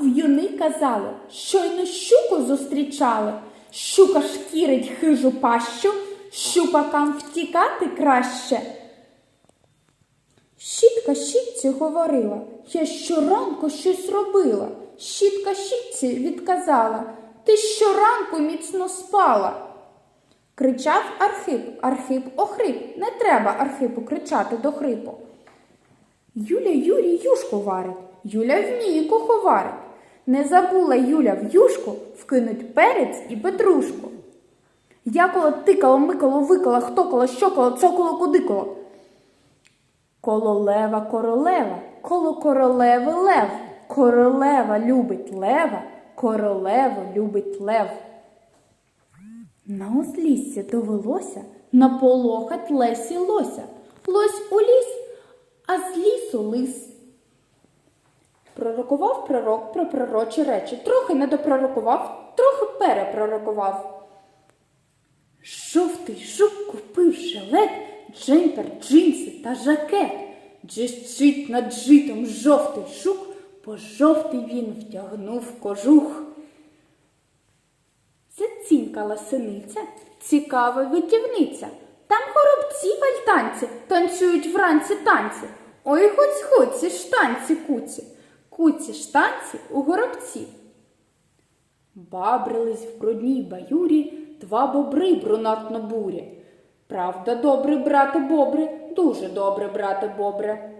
в юни казали, щойно щуку зустрічали. Щука шкірить хижу пащу, щупакам втікати краще. Щітка щітці говорила, я щоранку щось робила. Щітка щітці відказала, ти щоранку міцно спала. Кричав Архип, Архип охрип. Не треба Архипу кричати до хрипу. Юля Юрій юшку варить, Юля вміє куховарить. Не забула Юля в юшку вкинуть перець і петрушку. Яколо тикало, микало, викало, хтокало, щокало, цокало, кудикало. Коло лева королева, коло королеви лев. Королева любить лева, королеву любить лев. На узліссі довелося наполохать лесі лося. Лось у ліс, а з лісу лис. Пророкував пророк про пророчі речі. Трохи не допророкував, трохи перепророкував. Жовтий жук купив жилет, джемпер, джинси та жакет. Джищить над житом жовтий жук, бо жовтий він втягнув кожух. Зацінькала синиця, цікава витівниця. Там горобці в альтанці танцюють вранці танці. Ой, хоць хоці штанці куці, куці штанці у горобці. Бабрились в брудній баюрі два бобри брунатно бурі. Правда, добре, брате бобре, дуже добре, брате бобре.